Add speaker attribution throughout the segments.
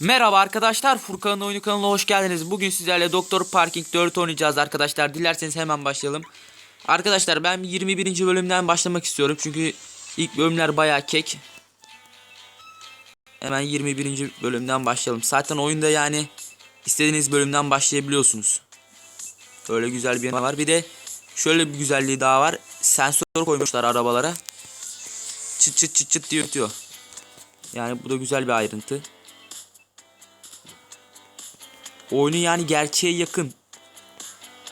Speaker 1: Merhaba arkadaşlar Furkan'ın oyunu kanalına hoş geldiniz. Bugün sizlerle Doktor Parking 4 oynayacağız arkadaşlar. Dilerseniz hemen başlayalım. Arkadaşlar ben 21. bölümden başlamak istiyorum. Çünkü ilk bölümler bayağı kek. Hemen 21. bölümden başlayalım. Zaten oyunda yani istediğiniz bölümden başlayabiliyorsunuz. Öyle güzel bir yanı var. Bir de şöyle bir güzelliği daha var. Sensör koymuşlar arabalara. Çıt çıt çıt çıt diye ötüyor. Yani bu da güzel bir ayrıntı. Oyunu yani gerçeğe yakın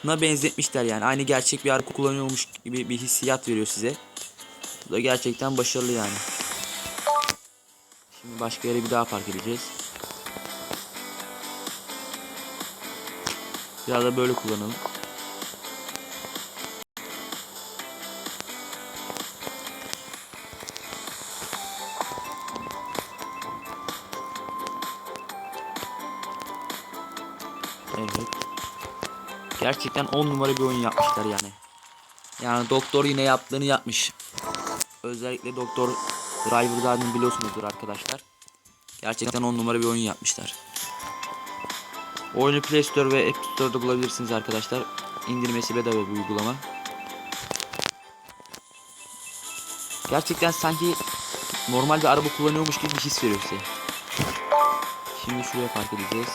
Speaker 1: na benzetmişler yani. Aynı gerçek bir araba kullanıyormuş gibi bir hissiyat veriyor size. Bu da gerçekten başarılı yani. Şimdi başka yere bir daha park edeceğiz. Biraz da böyle kullanalım. Gerçekten 10 numara bir oyun yapmışlar yani. Yani doktor yine yaptığını yapmış. Özellikle doktor Driver zaten biliyorsunuzdur arkadaşlar. Gerçekten 10 numara bir oyun yapmışlar. Oyunu Play Store ve App Store'da bulabilirsiniz arkadaşlar. İndirmesi bedava bir uygulama. Gerçekten sanki normal bir araba kullanıyormuş gibi bir his veriyor size. Şimdi şuraya park edeceğiz.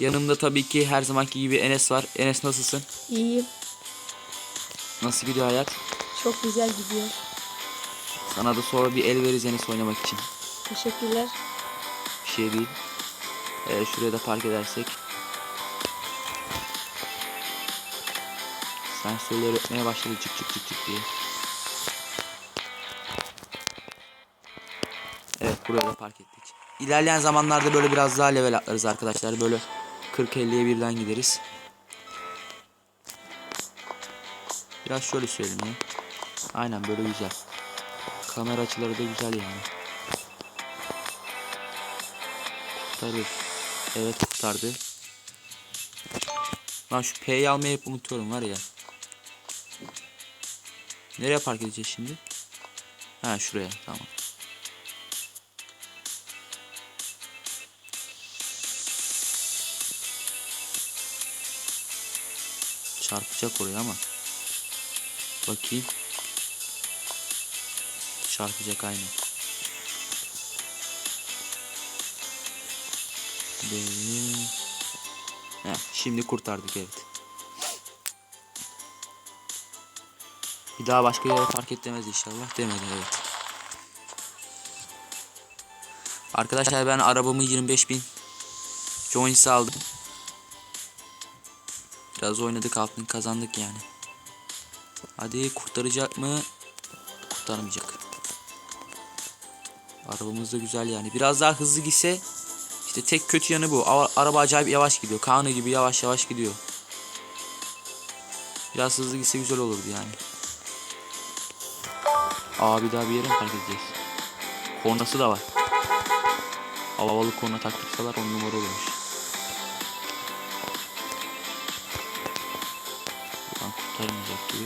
Speaker 1: Yanımda tabii ki her zamanki gibi Enes var. Enes nasılsın?
Speaker 2: İyiyim.
Speaker 1: Nasıl gidiyor hayat?
Speaker 2: Çok güzel gidiyor.
Speaker 1: Sana da sonra bir el veririz Enes oynamak için.
Speaker 2: Teşekkürler.
Speaker 1: Bir şey değil. Eğer şuraya da park edersek. Sensörler ötmeye başladı çık çık çık çık diye. Evet buraya da park ettik. İlerleyen zamanlarda böyle biraz daha level atlarız arkadaşlar. Böyle 40-50'ye birden gideriz. Biraz şöyle söyleyeyim ya. Aynen böyle güzel. Kamera açıları da güzel yani. Kurtarır. Evet kurtardı. Lan şu P'yi almayı hep unutuyorum var ya. Nereye park edeceğiz şimdi? Ha şuraya tamam. Çarpacak oraya ama. Bakayım. Çarpacak aynen. Benim... Heh, şimdi kurtardık evet. Bir daha başka yere park et demez inşallah. Demedi evet. Arkadaşlar ben arabamı 25.000 Joins aldım. Biraz oynadık altın kazandık yani. Hadi kurtaracak mı? Kurtarmayacak. Arabamız da güzel yani. Biraz daha hızlı gitse işte tek kötü yanı bu. Araba acayip yavaş gidiyor. Kanı gibi yavaş yavaş gidiyor. Biraz hızlı gitse güzel olurdu yani. Aa bir daha bir yere mi park edeceğiz? Kornası da var. Havalı korna taktırsalar on numara olurmuş. Kurtarmayacak gibi.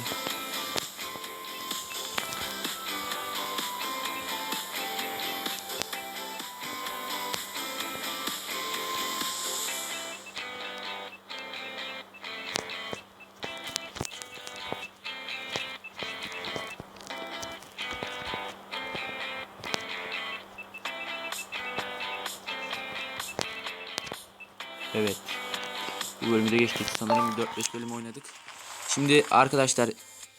Speaker 1: Evet. Bu bölümü de geçtik. Sanırım 4-5 bölüm oynadık. Şimdi arkadaşlar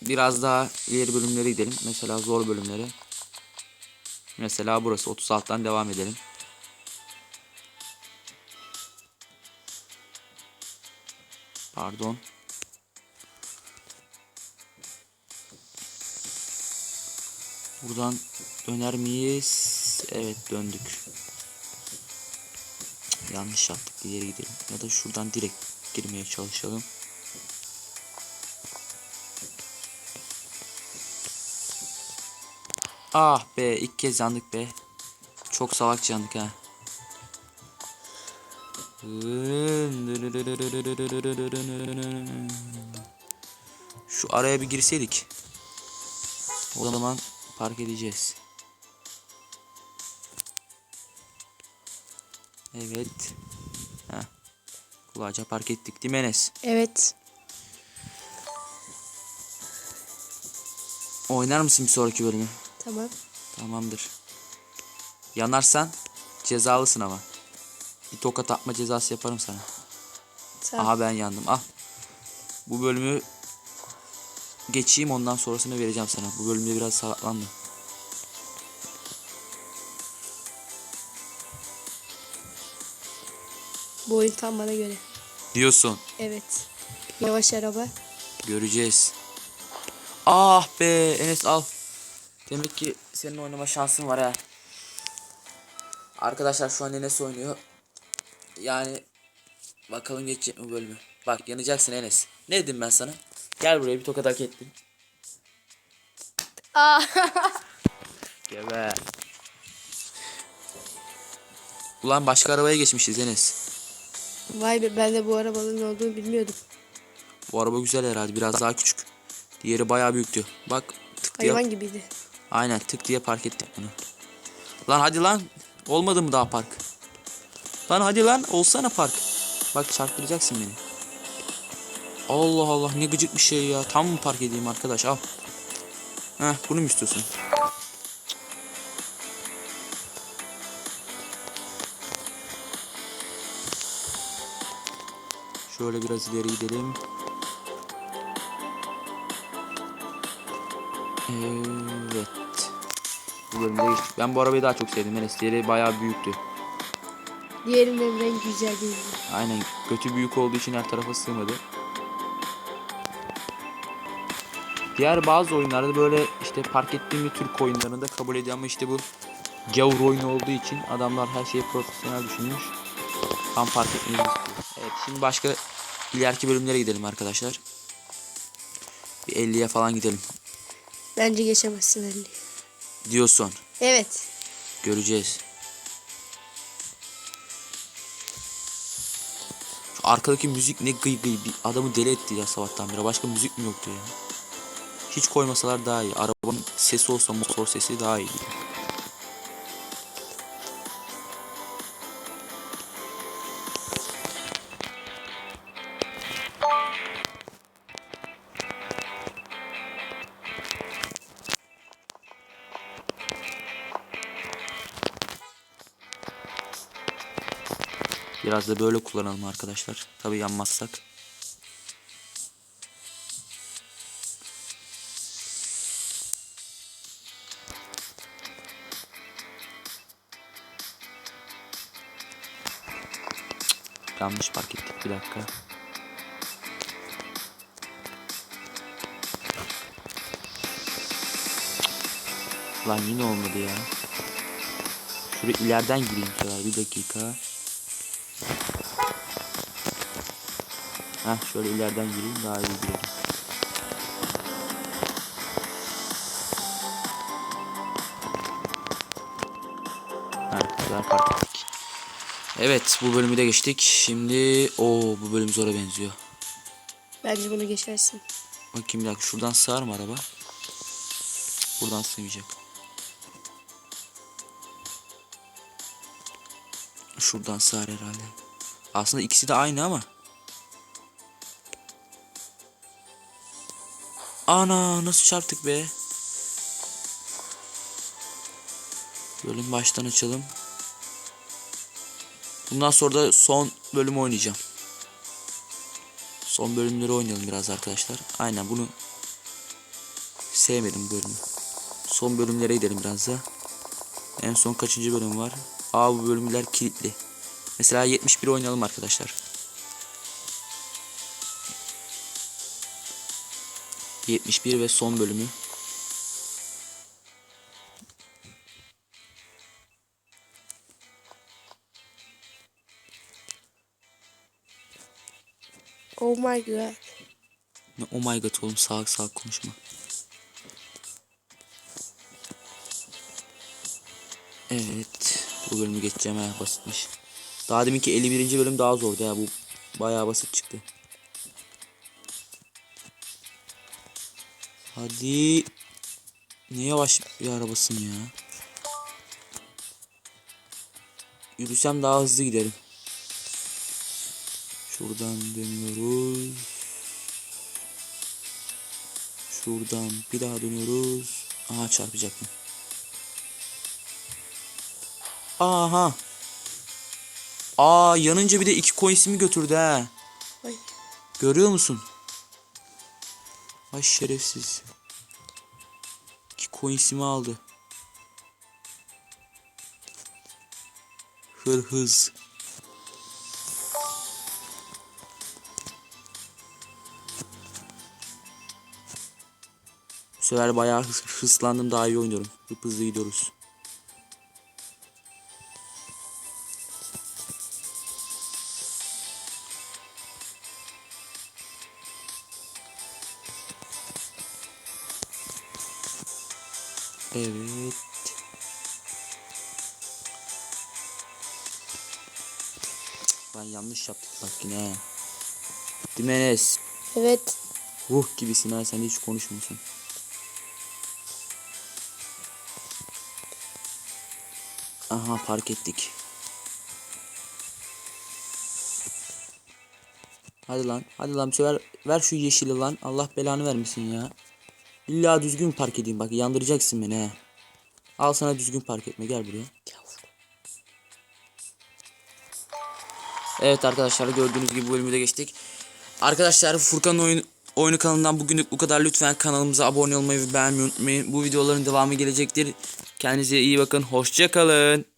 Speaker 1: biraz daha ileri bölümlere gidelim. Mesela zor bölümlere. Mesela burası 36'dan devam edelim. Pardon. Buradan döner miyiz? Evet döndük. Yanlış yaptık. İleri gidelim. Ya da şuradan direkt girmeye çalışalım. Ah be ilk kez yandık be. Çok salak yandık ha. Şu araya bir girseydik. O zaman park edeceğiz. Evet. Heh. Kulaca park ettik değil mi Enes?
Speaker 2: Evet.
Speaker 1: Oynar mısın bir sonraki bölümü?
Speaker 2: Tamam.
Speaker 1: Tamamdır. Yanarsan cezalısın ama. Bir tokat atma cezası yaparım sana.
Speaker 2: Ol.
Speaker 1: Aha ben yandım. Al. Bu bölümü geçeyim ondan sonrasını vereceğim sana. Bu bölümde biraz salaklandım.
Speaker 2: Bu oyun tam bana göre.
Speaker 1: Diyorsun.
Speaker 2: Evet. Yavaş araba.
Speaker 1: Göreceğiz. Ah be Enes al. Demek ki senin oynama şansın var ha. Arkadaşlar şu an Enes oynuyor. Yani bakalım geçecek mi bölümü. Bak yanacaksın Enes. Ne dedim ben sana? Gel buraya bir tokat hak ettin. Gebe. Ulan başka arabaya geçmişiz Enes.
Speaker 2: Vay be ben de bu arabanın ne olduğunu bilmiyordum.
Speaker 1: Bu araba güzel herhalde biraz daha küçük. Diğeri bayağı büyüktü. Bak tık diye.
Speaker 2: Hayvan gibiydi.
Speaker 1: Aynen tık diye park ettik bunu. Lan hadi lan. Olmadı mı daha park? Lan hadi lan olsana park. Bak çarptıracaksın beni. Allah Allah ne gıcık bir şey ya. Tam mı park edeyim arkadaş al. Heh bunu mu istiyorsun? Şöyle biraz ileri gidelim. Evet. Bu bölümde geçtik. Ben bu arabayı daha çok sevdim. Enes diğeri bayağı büyüktü.
Speaker 2: Diğerinin rengi güzel değildi.
Speaker 1: Aynen götü büyük olduğu için her tarafa sığmadı. Diğer bazı oyunlarda böyle işte park ettiğim bir Türk oyunlarında kabul ediyor ama işte bu gavur oyunu olduğu için adamlar her şeyi profesyonel düşünmüş. Tam park etmeyi. Evet şimdi başka ileriki bölümlere gidelim arkadaşlar. Bir 50'ye falan gidelim.
Speaker 2: Bence geçemezsin Ali.
Speaker 1: Diyorsun.
Speaker 2: Evet.
Speaker 1: Göreceğiz. Şu arkadaki müzik ne gıy gıy bir adamı deli etti ya sabahtan beri. Başka müzik mi yoktu ya? Hiç koymasalar daha iyi. Arabanın sesi olsa motor sesi daha iyi. Biraz da böyle kullanalım arkadaşlar. Tabi yanmazsak. Yanlış park ettik bir dakika. Lan yine olmadı ya. Şuraya ileriden gireyim sefer bir dakika. Heh şöyle ileriden gireyim daha iyi girelim. Heh güzel fark ettik. Evet bu bölümü de geçtik. Şimdi o bu bölüm zora benziyor.
Speaker 2: Bence bunu geçersin.
Speaker 1: Bakayım bir dakika şuradan sığar mı araba? Buradan sığmayacak. Şuradan sığar herhalde. Aslında ikisi de aynı ama. Ana nasıl çarptık be? Bölüm baştan açalım. Bundan sonra da son bölümü oynayacağım. Son bölümleri oynayalım biraz arkadaşlar. Aynen bunu sevmedim bölümü. Son bölümlere gidelim biraz da. En son kaçıncı bölüm var? Aa bu bölümler kilitli. Mesela 71 oynayalım arkadaşlar. 71 ve son bölümü.
Speaker 2: Oh my god.
Speaker 1: Ne oh my god oğlum salak salak konuşma. Evet. Bu bölümü geçeceğim ha basitmiş. Daha deminki 51. bölüm daha zordu ya bu bayağı basit çıktı. Hadi. Ne yavaş bir arabasın ya. yürüsem daha hızlı giderim. Şuradan dönüyoruz. Şuradan bir daha dönüyoruz. Aha çarpacaktım. Aha. Aa yanınca bir de iki coins'imi götürdü ha.
Speaker 2: Ay.
Speaker 1: Görüyor musun? Ay şerefsiz. Coins'imi aldı. Hırhız. Bu sefer bayağı hız, hızlandım daha iyi oynuyorum. Hıp hızlı gidiyoruz. Evet. Ben yanlış yaptık bak yine. Değil mi Enes?
Speaker 2: Evet.
Speaker 1: Ruh gibisin ha sen hiç konuşmuyorsun. Aha park ettik. Hadi lan hadi lan bir sefer ver şu yeşili lan Allah belanı vermesin ya. İlla düzgün park edeyim bak yandıracaksın beni he. Al sana düzgün park etme gel buraya. Evet arkadaşlar gördüğünüz gibi bu bölümü de geçtik. Arkadaşlar Furkan oyun oyunu kanalından bugünlük bu kadar. Lütfen kanalımıza abone olmayı ve beğenmeyi unutmayın. Bu videoların devamı gelecektir. Kendinize iyi bakın. Hoşça kalın.